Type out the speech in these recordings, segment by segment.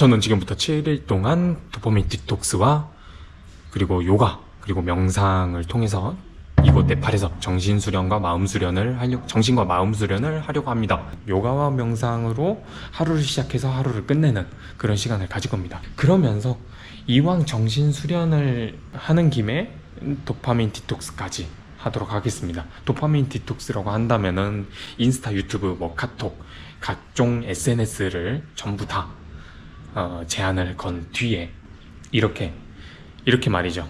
저는 지금부터 7일 동안 도파민 디톡스와 그리고 요가 그리고 명상을 통해서 이곳 네팔에서 정신 수련과 마음 수련을 하려 정신과 마음 수련을 하려고 합니다. 요가와 명상으로 하루를 시작해서 하루를 끝내는 그런 시간을 가질 겁니다. 그러면서 이왕 정신 수련을 하는 김에 도파민 디톡스까지 하도록 하겠습니다. 도파민 디톡스라고 한다면은 인스타, 유튜브, 뭐 카톡, 각종 SNS를 전부 다 어, 제한을 건 뒤에 이렇게 이렇게 말이죠.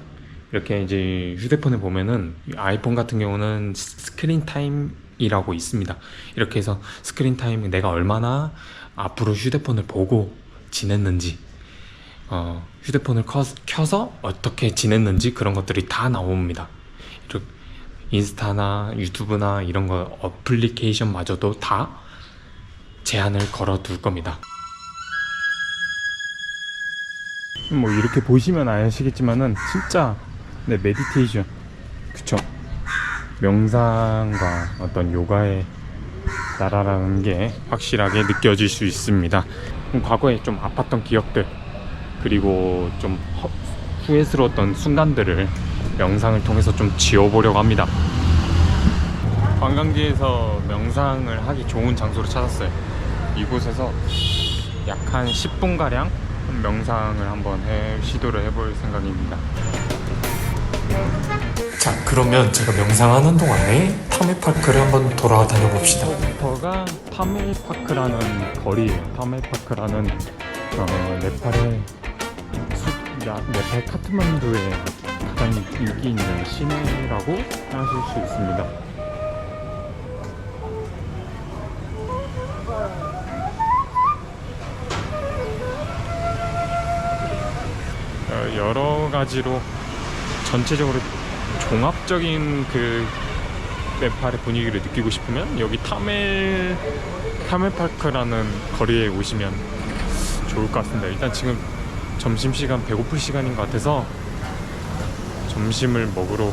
이렇게 이제 휴대폰에 보면은 아이폰 같은 경우는 스크린 타임이라고 있습니다. 이렇게 해서 스크린 타임 내가 얼마나 앞으로 휴대폰을 보고 지냈는지 어, 휴대폰을 커, 켜서 어떻게 지냈는지 그런 것들이 다 나옵니다. 이렇게 인스타나 유튜브나 이런 거 어플리케이션마저도 다 제한을 걸어 둘 겁니다. 뭐 이렇게 보시면 아시겠지만은 진짜 네 메디테이션 그쵸? 명상과 어떤 요가의 나라라는 게 확실하게 느껴질 수 있습니다. 과거에 좀 아팠던 기억들 그리고 좀 허- 후회스러웠던 순간들을 명상을 통해서 좀 지워보려고 합니다. 관광지에서 명상을 하기 좋은 장소를 찾았어요. 이곳에서 약 한 10분가량 명상을 한번 해, 시도를 해볼 생각입니다. 자, 그러면 제가 명상하는 동안에 타메파크를 한번 돌아다녀 봅시다. 여기가 타메파크라는 거리예요. 타메파크라는 어, 네팔의 수, 야, 네팔 카트만두의 가장 인기 있는 시내라고 하실 수 있습니다. 여러 가지로 전체적으로 종합적인 그 네팔의 분위기를 느끼고 싶으면 여기 타멜 타멜파크라는 거리에 오시면 좋을 것 같습니다. 일단 지금 점심 시간 배고플 시간인 것 같아서 점심을 먹으러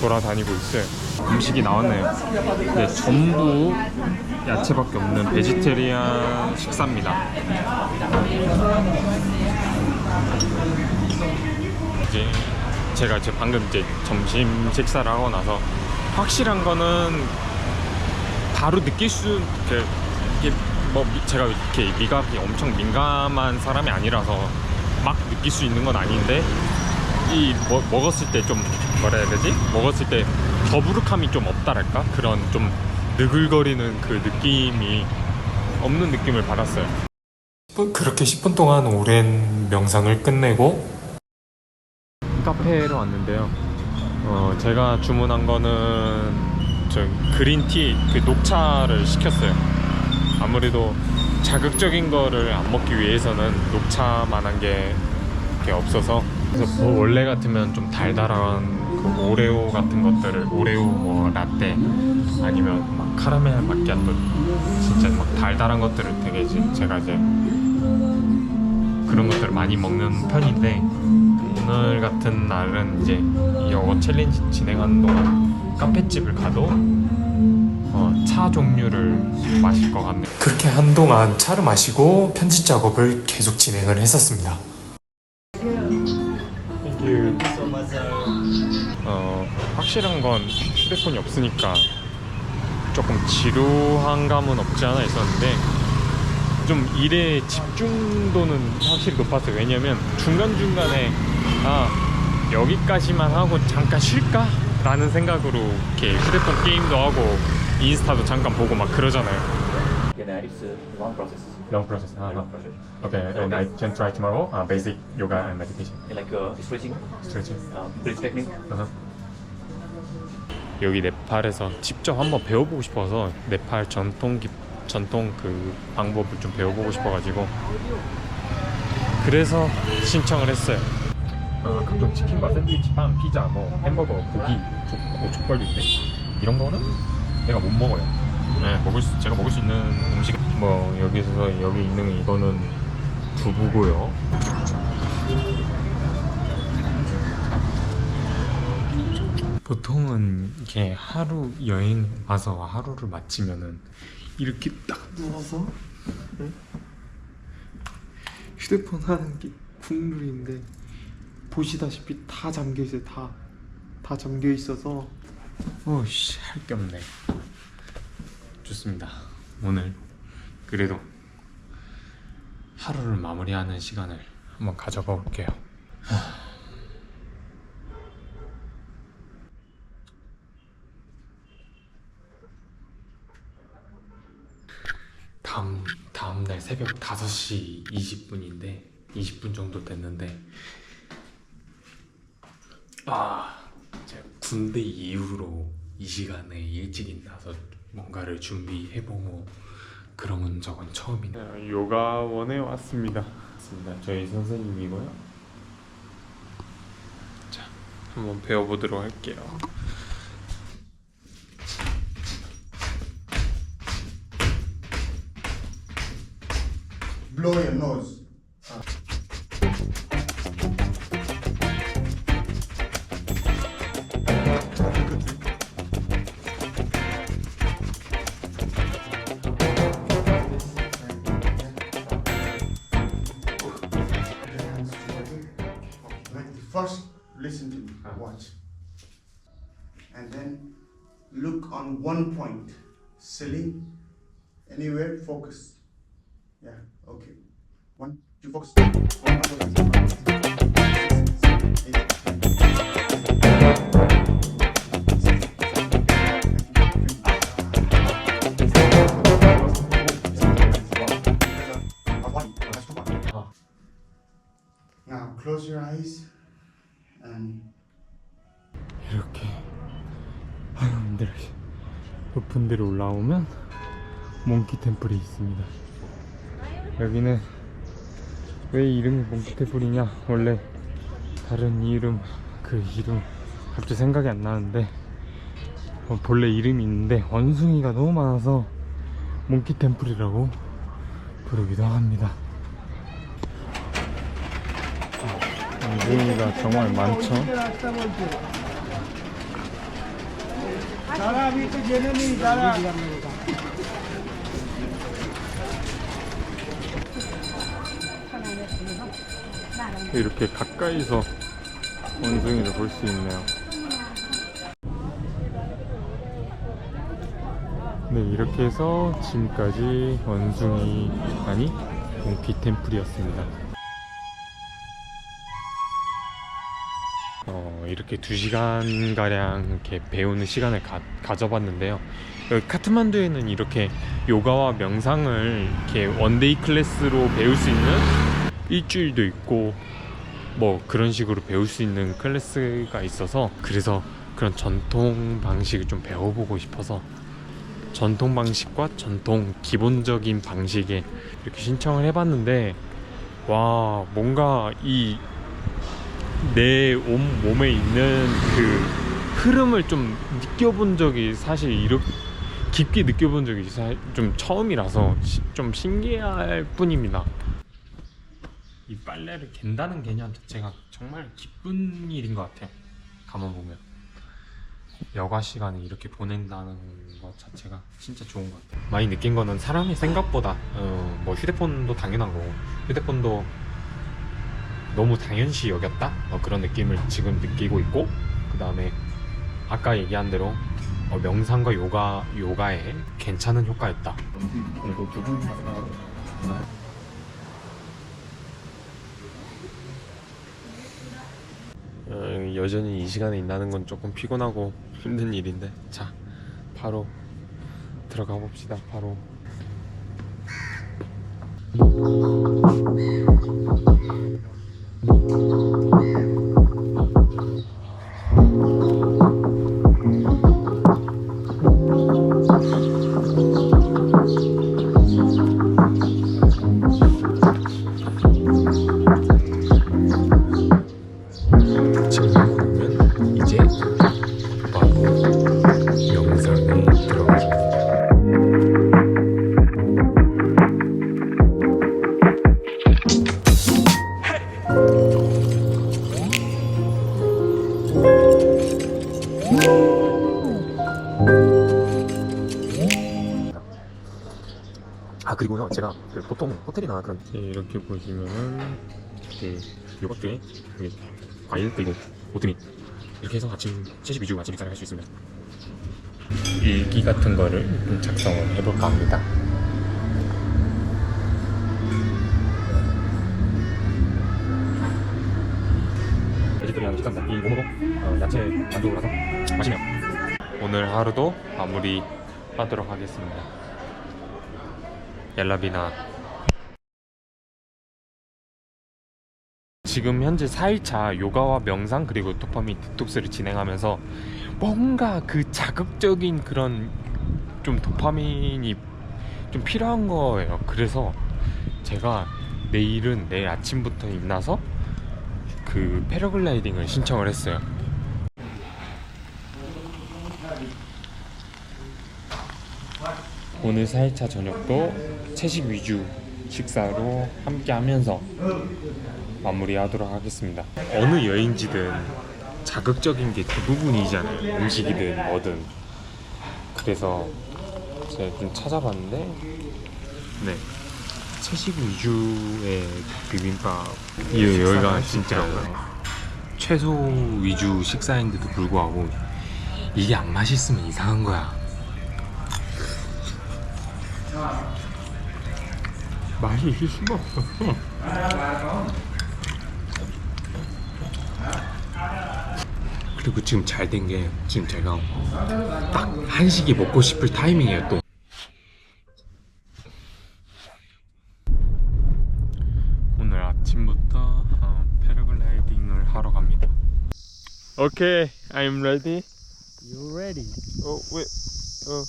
돌아다니고 있어요. 음식이 나왔네요. 네, 전부 야채밖에 없는 베지테리안 식사입니다. 이제 제가 이제 방금 이제 점심 식사를 하고 나서 확실한 거는 바로 느낄 수 이게 뭐 미- 제가 이렇게 미각이 엄청 민감한 사람이 아니라서 막 느낄 수 있는 건 아닌데 이 뭐, 먹었을 때 좀 뭐라 해야 되지? 먹었을 때 더부룩함이 좀 없다랄까? 그런 좀 느글거리는 그 느낌이 없는 느낌을 받았어요. 그렇게 10분 동안 오랜 명상을 끝내고 카페로 왔는데요. 어, 제가 주문한 거는 저 그린티 그 녹차를 시켰어요. 아무래도 자극적인 거를 안 먹기 위해서는 녹차만한 게 없어서 그래서 뭐 원래 같으면 좀 달달한 그 오레오 같은 것들을 오레오 뭐 라떼 아니면 막 카라멜 마키아토 진짜 막 달달한 것들을 되게 제가 이제 그런 것들을 많이 먹는 편인데 오늘 같은 날은 이제 이 영어 챌린지 진행하는 동안 카페집을 가도 어, 차 종류를 마실 것 같네요. 그렇게 한동안 차를 마시고 편집 작업을 계속 진행을 했었습니다. 이게 어, 확실한 건 휴대폰이 없으니까 조금 지루한 감은 없지 않아 있었는데 좀 일의 집중도는 확실히 높았어요. 왜냐면 중간중간에 아, 여기까지만 하고 잠깐 쉴까? 라는 생각으로 이렇게 휴대폰 게임도 하고 인스타도 잠깐 보고 막 그러잖아요. Yeah, it's a long process. Long process. Uh, Long process. Okay, and I can try tomorrow. Uh, basic yoga and meditation, Like uh, stretching, stretching. um, breath technique. 여기 네팔에서 직접 한번 배워보고 싶어서 네팔 전통 기, 전통 그 방법을 좀 배워보고 싶어가지고 그래서 신청을 했어요. 어, 각종 치킨과 샌드위치, 빵, 피자, 뭐 햄버거, 고기, 족, 뭐 족발도 있대. 이런 거는 내가 못 먹어요. 네, 먹을 수, 제가 먹을 수 있는 음식 뭐 여기서 여기 있는 이거는 두부고요. 보통은 이게 하루 여행 와서 하루를 마치면은 이렇게 딱 누워서 휴대폰 하는 게 국룰인데 보시다시피 다 잠겨 있어요. 다. 다 잠겨 있어서 어씨 할 게 없네. 좋습니다. 오늘 그래도 하루를 마무리하는 시간을 한번 가져가 볼게요. 다음 다음 날 새벽 5시 20분인데 20분 정도 됐는데 아 제가 군대 이후로 이 시간에 일찍 일어나서 뭔가를 준비해보고 그런 적은 처음이네요. 요가원에 왔습니다. 맞습니다. 저희 선생님이고요. 자, 한번 배워보도록 할게요. Blow your nose. Right, First, listen to me. Watch. And then look on one point. Ceiling. Anywhere. Focus. Yeah, 이렇게 하여분들 높은 데로 올라오면 몽키 템플이 있습니다. 여기는 왜 이름이 몽키 템플이냐? 원래 다른 이름 그 이름 갑자기 생각이 안 나는데 어, 본래 이름이 있는데 원숭이가 너무 많아서 몽키 템플이라고 부르기도 합니다. 원숭이가 정말 많죠. 이렇게 가까이서 원숭이를 볼 수 있네요. 네, 이렇게 해서 지금까지 원숭이 아니 몽키 템플이었습니다. 어, 이렇게 두 시간 가량 이렇게 배우는 시간을 가, 가져봤는데요. 여기 카트만두에는 이렇게 요가와 명상을 이렇게 원데이 클래스로 배울 수 있는 일주일도 있고 뭐 그런 식으로 배울 수 있는 클래스가 있어서 그래서 그런 전통 방식을 좀 배워보고 싶어서 전통 방식과 전통 기본적인 방식에 이렇게 신청을 해봤는데 와 뭔가 이내온 몸에 있는 그 흐름을 좀 느껴본 적이 사실 이렇게 깊게 느껴본 적이 사- 좀 처음이라서 시- 좀 신기할 뿐입니다. 이 빨래를 갠다는 개념 자체가 정말 기쁜 일인 것 같아요. 가만 보면 여가 시간을 이렇게 보낸다는 것 자체가 진짜 좋은 것 같아요. 많이 느낀 거는 사람이 생각보다 어, 뭐 휴대폰도 당연한 거고 휴대폰도 너무 당연시 여겼다 어, 그런 느낌을 지금 느끼고 있고 그 다음에 아까 얘기한 대로 어, 명상과 요가 요가에 괜찮은 효과였다. 그리고 두분 어, 여전히 이 시간에 일하는 건 조금 피곤하고 힘든 일인데 자 바로 들어가 봅시다 바로 이제 바로 영상에 들어가죠. 아 그리고요 제가 그 보통 호텔이나 그런 이렇게 보시면은 그 요거트에 그 과일 그리고 오트밀 이렇게 해서 아침 72주 아침 식사를 할 수 있습니다. 일기 같은 거를 좀 작성을 해볼까 합니다. 베지터리안 식단다. 이 몸으로 어, 야채 해서 마시면 오늘 하루도 마무리 하도록 하겠습니다. 얄라비나 지금 현재 4일차 요가와 명상 그리고 도파민 디톡스를 진행하면서 뭔가 그 자극적인 그런 좀 도파민이 좀 필요한 거예요. 그래서 제가 내일은 내일 아침부터 일어나서 그 패러글라이딩을 신청을 했어요. 오늘 4일차 저녁도 채식 위주 식사로 함께 하면서 마무리하도록 하겠습니다. 어느 여행지든 자극적인 게 대부분이잖아요. 음식이든 뭐든. 그래서 제가 좀 찾아봤는데, 네. 채식 위주의 비빔밥. 이 여기가 진짜 채소 위주 식사인데도 불구하고 이게 안 맛있으면 이상한 거야. 맛이 있을 수가 없어. 그리고 지금 잘 된 게 지금 제가 딱 한식이 먹고 싶을 타이밍이에요 또. 오늘 아침부터 어, 패러글라이딩을 하러 갑니다. Okay, I'm ready. You ready? Oh wait. Oh.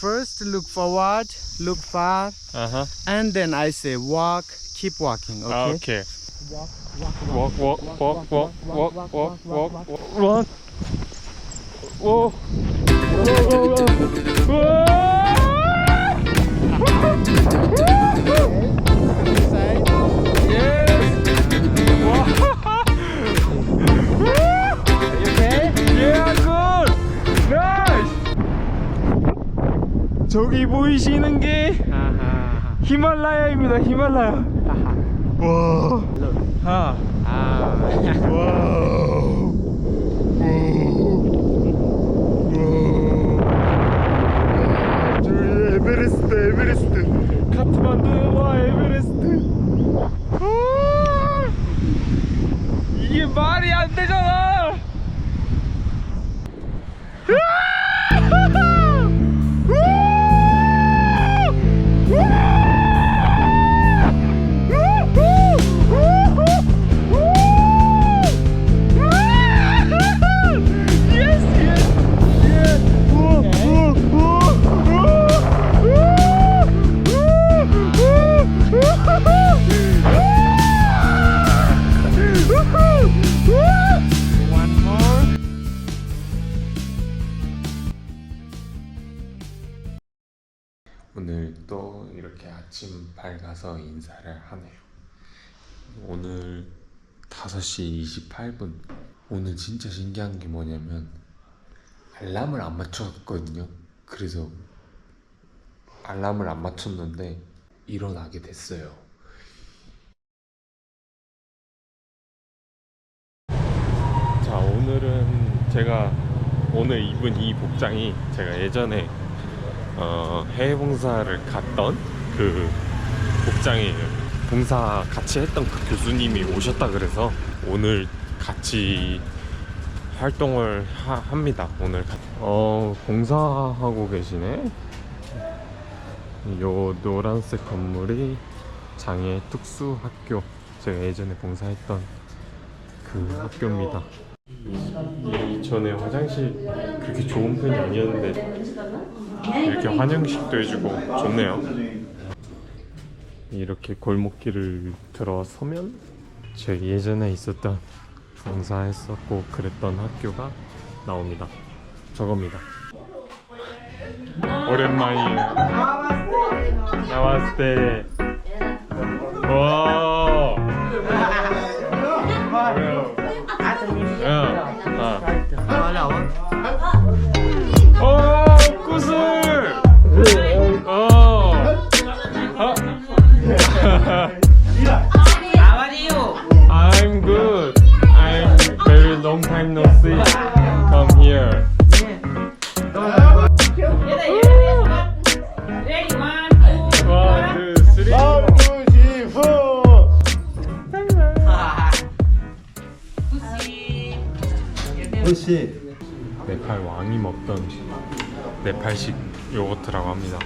First, look forward, look far, Uh huh. and then I say walk. Keep walking. Okay. Ah, okay. Walk, walk, Walk, walk, walk, walk, walk, walk, walk, walk, walk. Whoa. Whoa, whoa, whoa. 저기 보이시는 게. 히말라야입니다. 히말라야. 와. 하. 아. 저 밝아서 인사를 하네요. 오늘 5시 28분. 오늘 진짜 신기한 게 뭐냐면 알람을 안 맞췄거든요. 그래서 알람을 안 맞췄는데 일어나게 됐어요. 자, 오늘은 제가 오늘 입은 이 복장이 제가 예전에 어, 해외 봉사를 갔던 그 복장이에요. 봉사 같이 했던 그 교수님이 오셨다 그래서 오늘 같이 활동을 하- 합니다. 오늘 가- 어 봉사하고 계시네. 요 노란색 건물이 장애 특수 학교. 제가 예전에 봉사했던 그 학교입니다. 이전에 화장실 그렇게 좋은 편이 아니었는데 이렇게 환영식도 해주고 좋네요. 이렇게 골목길을 들어서면 제 예전에 있었던 봉사했었고 그랬던 학교가 나옵니다. 저겁니다. 오랜만이에요. 나왔을 와. 야, 아. 어, 구슬. How are you? I'm good. I'm very long time no see. Come here. Ready, one, two, One, one. two, three. Pussy. 혹시 네팔 왕이 먹던 네팔식 요거트라고 합니다.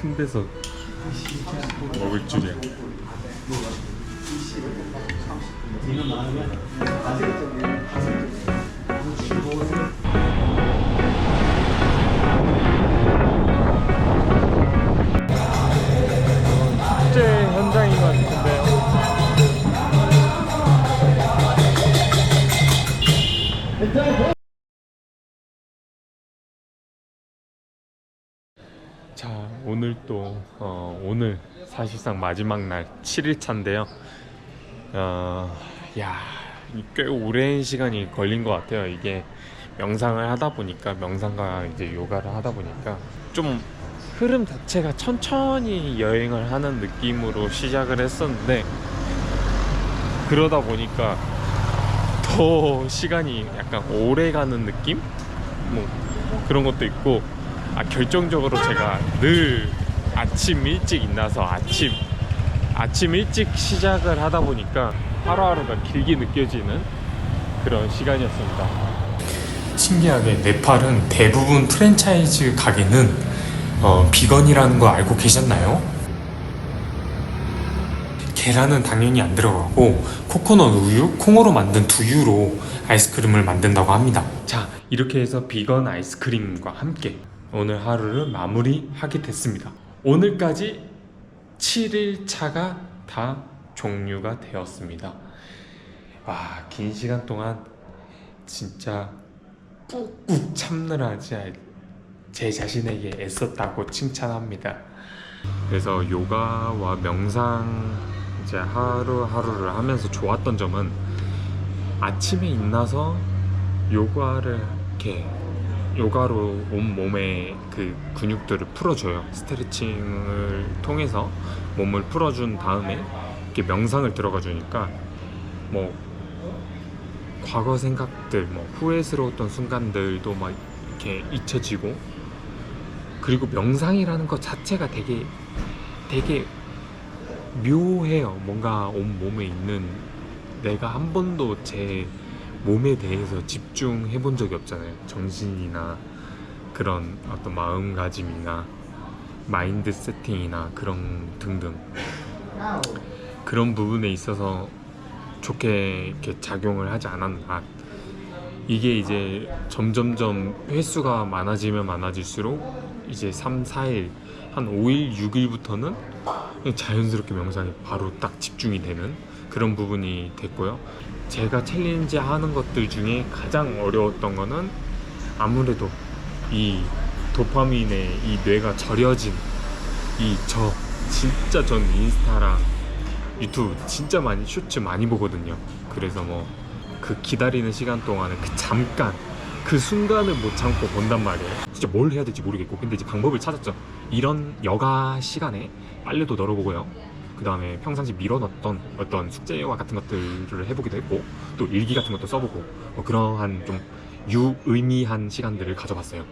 큰 데서 먹을 줄이야. 오늘 사실상 마지막 날 7일차인데요 어, 야 꽤 오랜 시간이 걸린 것 같아요 이게 명상을 하다 보니까 명상과 이제 요가를 하다 보니까 좀 흐름 자체가 천천히 여행을 하는 느낌으로 시작을 했었는데 그러다 보니까 더 시간이 약간 오래 가는 느낌? 뭐 그런 것도 있고 아, 결정적으로 제가 늘 아침 일찍 일어나서 아침 아침 일찍 시작을 하다 보니까 하루하루가 길게 느껴지는 그런 시간이었습니다. 신기하게 네팔은 대부분 프랜차이즈 가게는 어, 비건이라는 거 알고 계셨나요? 계란은 당연히 안 들어가고 코코넛 우유, 콩으로 만든 두유로 아이스크림을 만든다고 합니다. 자, 이렇게 해서 비건 아이스크림과 함께 오늘 하루를 마무리하게 됐습니다. 오늘까지 7일 차가 다 종료가 되었습니다. 와, 긴 시간 동안 진짜 꾹꾹 참느라 제, 제 자신에게 애썼다고 칭찬합니다. 그래서 요가와 명상 이제 하루하루를 하면서 좋았던 점은 아침에 일어나서 요가를 이렇게 요가로 온 몸의 그 근육들을 풀어줘요. 스트레칭을 통해서 몸을 풀어준 다음에 이렇게 명상을 들어가 주니까 뭐 과거 생각들, 뭐 후회스러웠던 순간들도 막 이렇게 잊혀지고 그리고 명상이라는 것 자체가 되게 되게 묘해요. 뭔가 온 몸에 있는 내가 한 번도 제 몸에 대해서 집중해 본 적이 없잖아요. 정신이나 그런 어떤 마음가짐이나 마인드 세팅이나 그런 등등 그런 부분에 있어서 좋게 이렇게 작용을 하지 않았나. 이게 이제 점점점 횟수가 많아지면 많아질수록 이제 3, 4일, 한 5일, 6일부터는 그냥 자연스럽게 명상에 바로 딱 집중이 되는 그런 부분이 됐고요. 제가 챌린지 하는 것들 중에 가장 어려웠던 거는 아무래도 이 도파민의 이 뇌가 절여진 이 저 진짜 전 인스타랑 유튜브 진짜 많이 쇼츠 많이 보거든요. 그래서 뭐 그 기다리는 시간 동안에 그 잠깐 그 순간을 못 참고 본단 말이에요. 진짜 뭘 해야 될지 모르겠고 근데 이제 방법을 찾았죠. 이런 여가 시간에 빨래도 널어보고요. 그 다음에 평상시 밀어놨던 어떤 숙제와 같은 것들을 해보기도 했고 또 일기 같은 것도 써보고 뭐 그러한 좀 유의미한 시간들을 가져봤어요.